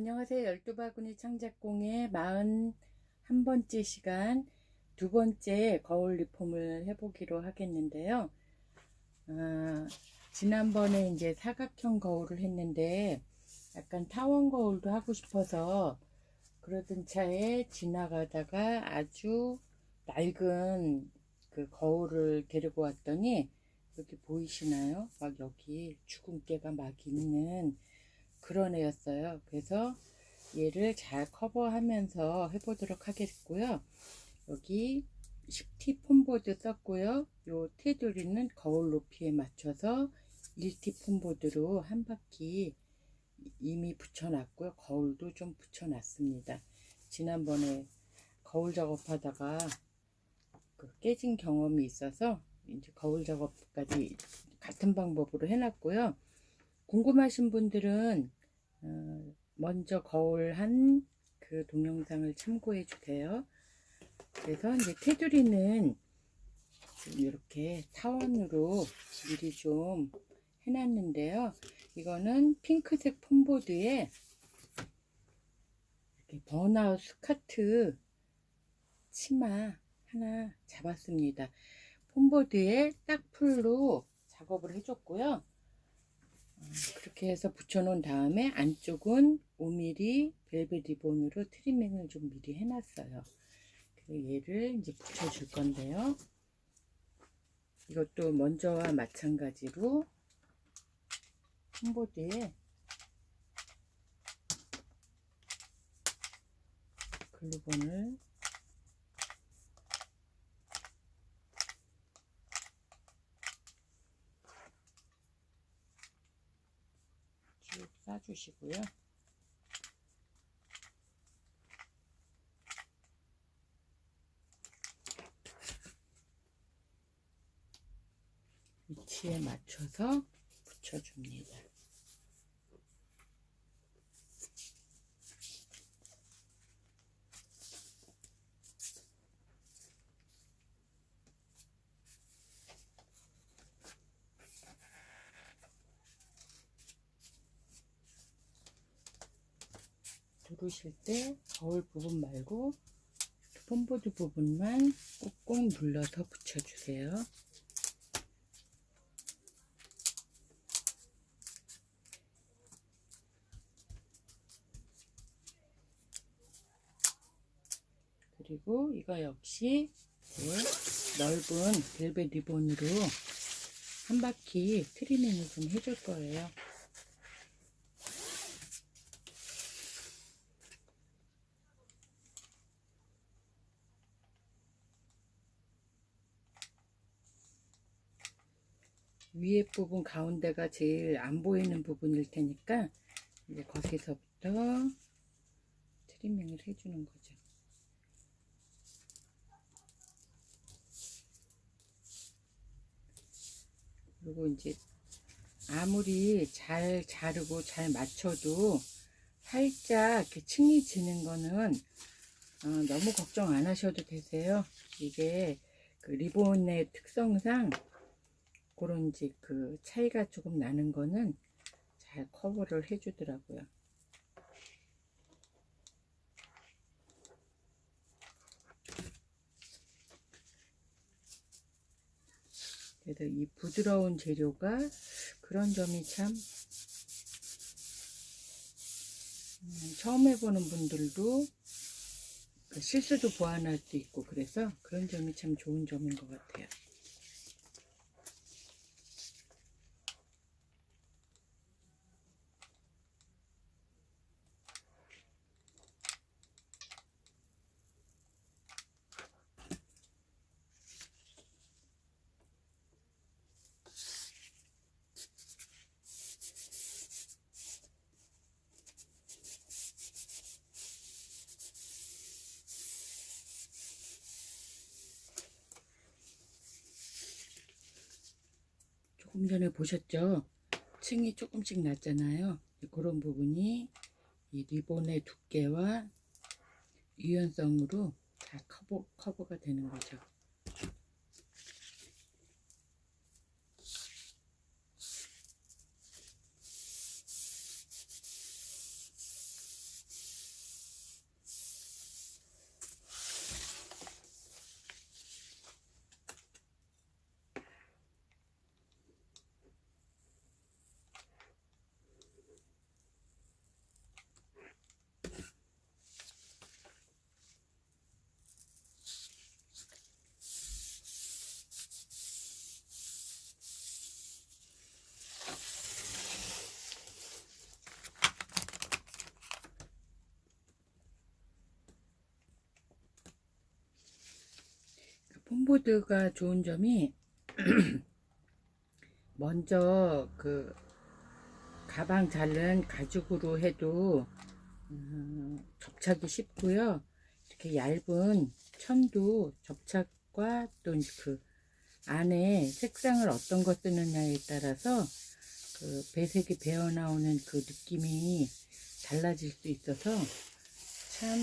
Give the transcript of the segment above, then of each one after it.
안녕하세요. 열두바구니 창작공의 41번째 시간 두 번째 거울 리폼을 해보기로 하겠는데요. 아, 지난번에 이제 사각형 거울을 했는데 약간 타원 거울도 하고 싶어서 그러던 차에 지나가다가 아주 낡은 그 거울을 데리고 왔더니 여기 보이시나요? 막 여기 주근깨가 막 있는 그런 애였어요. 그래서 얘를 잘 커버하면서 해보도록 하겠고요. 여기 10T 폼보드 썼고요. 요 테두리는 거울 높이에 맞춰서 1T 폼보드로 한 바퀴 이미 붙여놨고요. 거울도 좀 붙여놨습니다. 지난번에 거울 작업하다가 그 깨진 경험이 있어서 이제 거울 작업까지 같은 방법으로 해놨고요. 궁금하신 분들은 어, 먼저 거울 한 그 동영상을 참고해 주세요. 그래서 이제 테두리는 이렇게 타원으로 미리 좀 해놨는데요. 이거는 핑크색 폼보드에 이렇게 번아웃 스카트 치마 하나 잡았습니다. 폼보드에 딱풀로 작업을 해줬고요. 어, 그렇게 해서 붙여놓은 다음에 안쪽은 5mm 벨벳 리본으로 트리밍을 좀 미리 해놨어요. 얘를 이제 붙여줄 건데요. 이것도 먼저와 마찬가지로 폼보드에 글루건을 싸주시고요. 위치에 맞춰서 붙여줍니다. 누르실 때 거울 부분 말고 폼보드 부분만 꾹꾹 눌러서 붙여주세요. 그리고 이거 역시 넓은 벨벳 리본으로 한 바퀴 트리밍을 좀 해줄 거예요. 위에 부분 가운데가 제일 안 보이는 부분일 테니까 이제 거기서부터 트리밍을 해주는 거죠. 그리고 이제 아무리 잘 자르고 잘 맞춰도 살짝 이렇게 층이 지는 거는 어, 너무 걱정 안 하셔도 되세요. 이게 그 리본의 특성상 그런 이제 그 차이가 조금 나는 거는 잘 커버를 해주더라고요. 그래서 이 부드러운 재료가 그런 점이 참 음, 처음 해보는 분들도 그 실수도 보완할 수 있고 그래서 그런 점이 참 좋은 점인 것 같아요. 조금 전에 보셨죠? 층이 조금씩 났잖아요. 그런 부분이 이 리본의 두께와 유연성으로 다 커버, 커버가 되는 거죠. 폼보드가 좋은 점이 먼저 그 가방 자른 가죽으로 해도 음, 접착이 쉽고요. 이렇게 얇은 천도 접착과 또 그 안에 색상을 어떤 거 쓰느냐에 따라서 그 배색이 배어 나오는 그 느낌이 달라질 수 있어서 참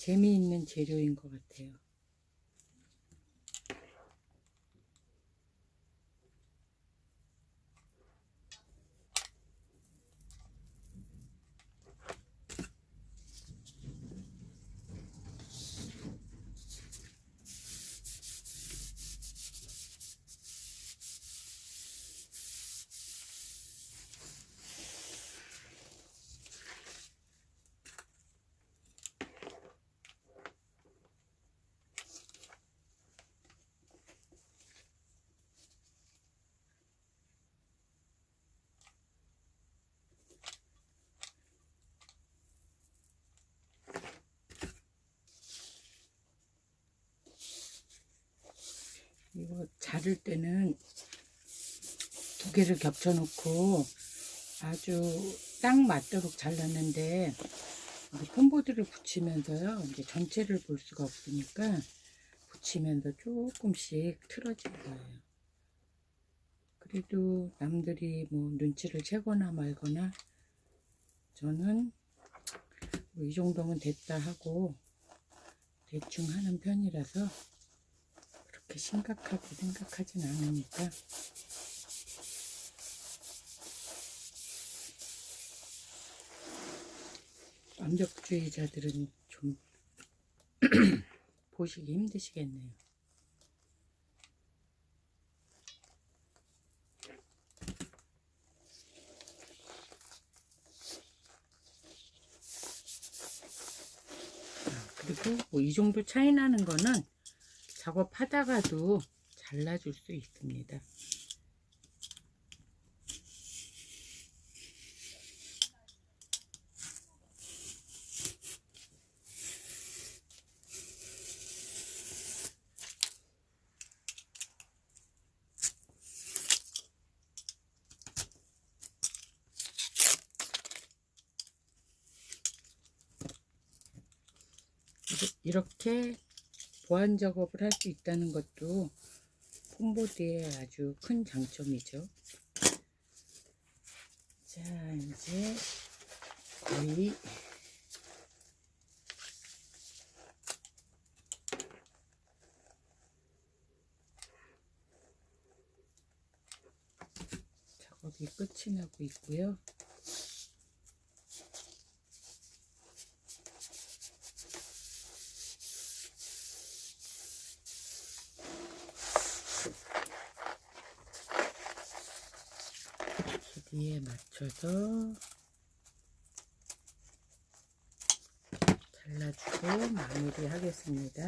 재미있는 재료인 것 같아요. 이거 자를 때는 두 개를 겹쳐 놓고 아주 딱 맞도록 잘랐는데 이제 폼보드를 붙이면서요. 이제 전체를 볼 수가 없으니까 붙이면서 조금씩 틀어진 거예요. 그래도 남들이 뭐 눈치를 채거나 말거나 저는 뭐 이 정도면 됐다 하고 대충 하는 편이라서 그렇게 심각하게 생각하진 않으니까 완벽주의자들은 좀 보시기 힘드시겠네요. 아, 그리고 뭐 이 정도 차이 나는 거는 작업하다가도 잘라줄 수 있습니다. 이렇게 보안 작업을 할 수 있다는 것도 폼보드의 아주 큰 장점이죠. 자, 이제 거의 작업이 끝이 나고 있고요. 길이에 맞춰서 잘라주고 마무리 하겠습니다.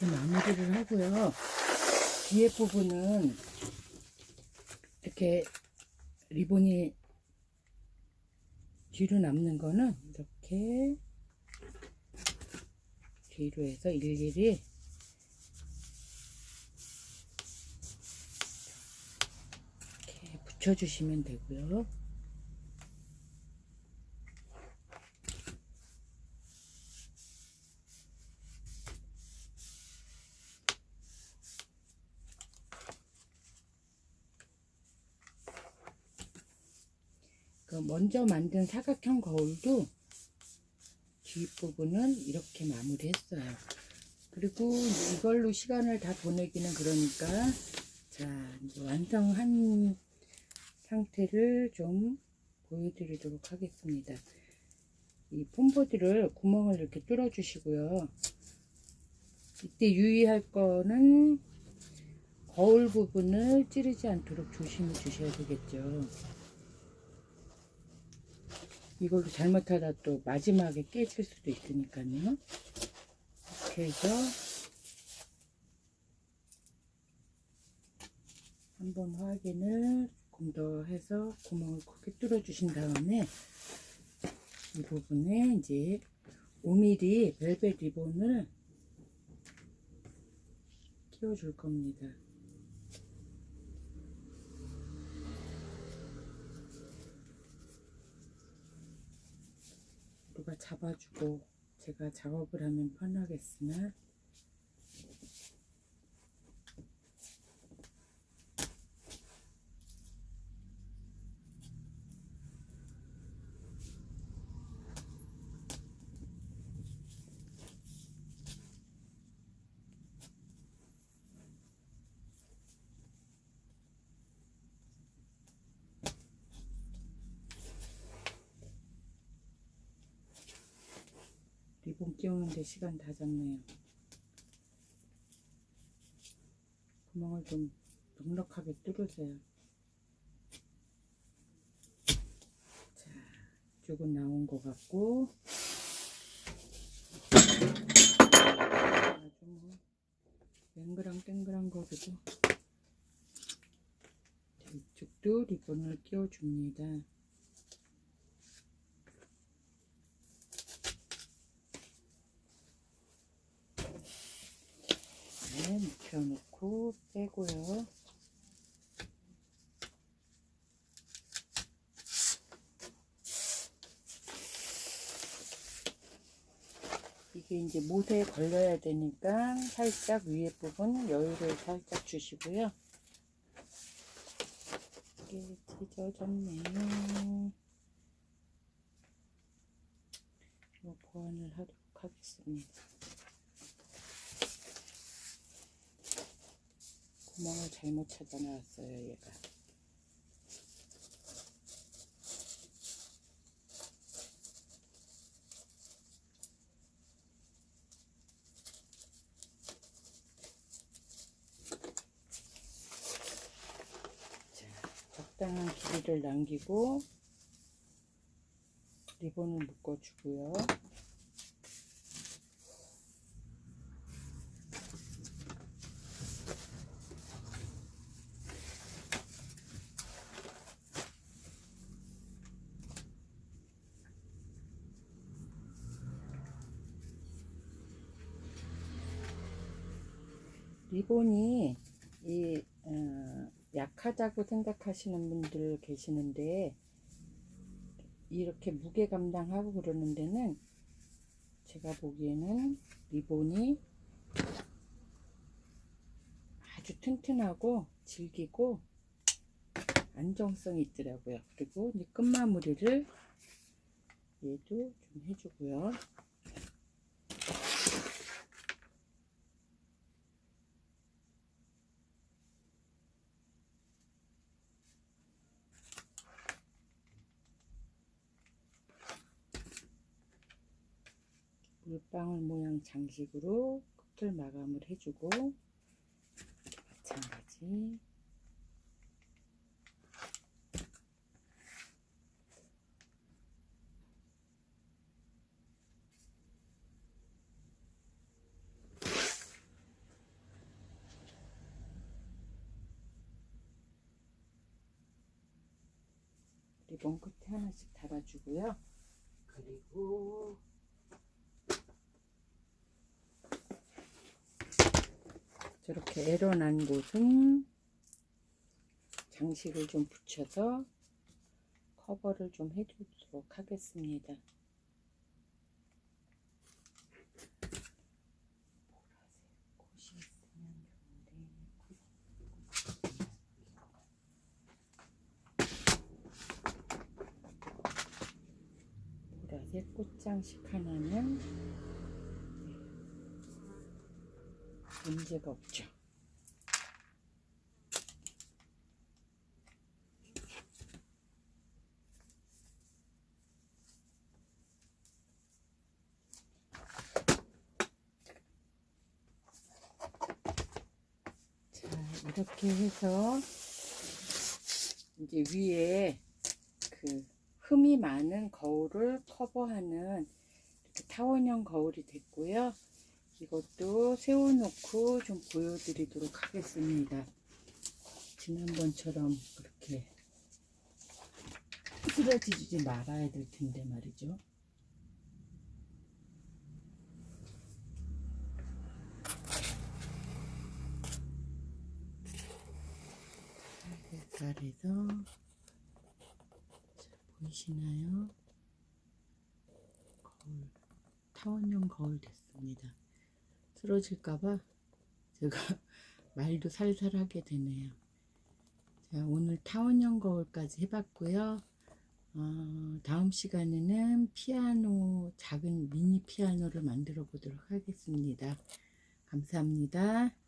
이렇게 마무리를 하고요. 뒤에 부분은 이렇게 리본이 뒤로 남는 거는 이렇게 뒤로 해서 일일이 이렇게 붙여주시면 되고요. 그 먼저 만든 사각형 거울도 뒷부분은 이렇게 마무리했어요. 그리고 이걸로 시간을 다 보내기는 그러니까 자 이제 완성한 상태를 좀 보여드리도록 하겠습니다. 이 폼보드를 구멍을 이렇게 뚫어 주시고요. 이때 유의할 거는 거울 부분을 찌르지 않도록 조심히 주셔야 되겠죠. 이걸로 잘못하다 또 마지막에 깨질 수도 있으니까요. 이렇게 해서 한번 확인을 조금 더 해서 구멍을 크게 뚫어 주신 다음에 이 부분에 이제 5mm 벨벳 리본을 끼워 줄 겁니다. 잡아주고 제가 작업을 하면 편하겠으나 리본 끼우는데 시간 다 잡네요. 구멍을 좀 넉넉하게 뚫으세요. 자, 이쪽은 나온 것 같고 아주 뭐 맹그랑 땡그랑 거리도 자, 이쪽도 리본을 끼워줍니다. 네, 눕혀놓고 빼고요. 이게 이제 못에 걸려야 되니까 살짝 위에 부분 여유를 살짝 주시고요. 이게 찢어졌네요. 이거 보완을 하도록 하겠습니다. 구멍을 잘못 찾아 나왔어요, 얘가. 자, 적당한 길이를 남기고 리본을 묶어주고요. 리본이 이 어, 약하다고 생각하시는 분들 계시는데 이렇게 무게 감당하고 그러는 데는 제가 보기에는 리본이 아주 튼튼하고 질기고 안정성이 있더라고요. 그리고 이제 끝마무리를 얘도 좀 해주고요. 물방울 모양 장식으로 끝을 마감을 해주고 마찬가지 리본 끝에 하나씩 달아주고요. 그리고 저렇게 에러 난 곳은 장식을 좀 붙여서 커버를 좀 해주도록 하겠습니다. 보라색 꽃장식 하나는 문제가 없죠. 자, 이렇게 해서 이제 위에 그 흠이 많은 거울을 커버하는 타원형 거울이 됐고요. 이것도 세워놓고 좀 보여드리도록 하겠습니다. 지난번처럼 그렇게 쓰러지지 말아야 될 텐데 말이죠. 자, 보이시나요? 거울 타원형 거울 됐습니다. 쓰러질까봐 제가 말도 살살 하게 되네요. 자, 오늘 타원형 거울까지 해봤고요. 어, 다음 시간에는 피아노, 작은 미니 피아노를 만들어 보도록 하겠습니다. 감사합니다.